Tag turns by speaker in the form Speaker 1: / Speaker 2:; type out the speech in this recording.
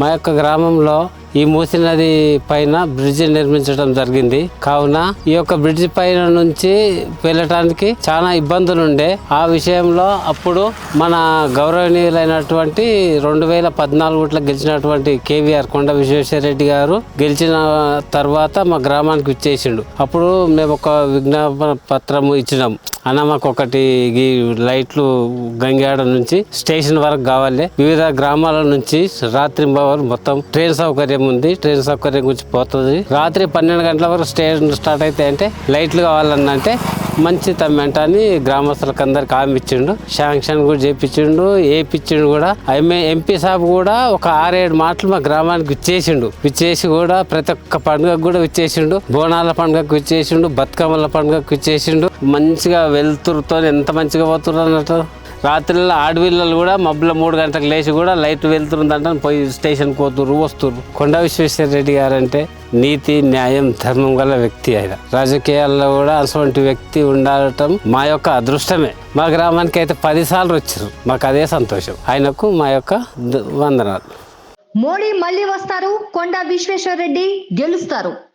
Speaker 1: మా యొక్క గ్రామంలో ఈ మూసి నది పైన బ్రిడ్జి నిర్మించడం జరిగింది. కావున ఈ యొక్క బ్రిడ్జి పైన నుంచి వెళ్ళటానికి చాలా ఇబ్బందులు ఉండే ఆ విషయంలో అప్పుడు మన గౌరవనీయులైనటువంటి రెండు వేల పద్నాలుగులో గెలిచినటువంటి కేవీఆర్ కొండ విశ్వేశ్వరరెడ్డి గారు గెలిచిన తర్వాత మా గ్రామానికి ఇచ్చేసిండు అప్పుడు మేము ఒక విజ్ఞాపన పత్రము ఇచ్చినాం. అన్న మాకు ఒకటి ఈ లైట్లు గంగాడ నుంచి స్టేషన్ వరకు కావాలి. వివిధ గ్రామాల నుంచి రాత్రి మొత్తం ట్రైన్ సౌకర్యం ఉంది. ట్రైన్ సౌకర్యం గురించి పోతుంది. రాత్రి పన్నెండు గంటల వరకు స్టేషన్ స్టార్ట్ అయితే అంటే లైట్లు కావాలన్నంటే మంచి తమ్మెంట అని గ్రామస్తులకు అందరికి హామీ ఇచ్చిండు. శాంక్షన్ కూడా చేపించిండు. ఏపిచ్చిండు కూడా. ఆమె ఎంపీ సాబ్ కూడా ఒక ఆరేడు మాటలు మా గ్రామానికి ఇచ్చేసిండు ఇచ్చేసి కూడా ప్రతి ఒక్క పండుగకు కూడా ఇచ్చేసిండు బోనాల పండుగకు ఇచ్చేసిండు బతుకమ్మల పండుగకు ఇచ్చేసిండు మంచిగా వెళ్తురుతో ఎంత మంచిగా పోతున్నారు అన్నట్టు? రాత్రిలో ఆడవిల్లలు కూడా మబ్బుల మూడు గంటలకు లేచి కూడా లైట్ వెళ్తుందంటే పోయి స్టేషన్ పోతుర్రు వస్తుర్రు. కొండ విశ్వేశ్వర రెడ్డి గారు అంటే నీతి న్యాయం ధర్మం గల వ్యక్తి ఆయన. రాజకీయాల్లో కూడా అటువంటి వ్యక్తి ఉండటం మా యొక్క అదృష్టమే. మా గ్రామానికి అయితే పదిసార్లు వచ్చారు మాకు అదే సంతోషం. ఆయనకు మా యొక్క వందనాలు.
Speaker 2: మోడీ మళ్ళీ వస్తారు కొండ విశ్వేశ్వర రెడ్డి గెలుస్తారు.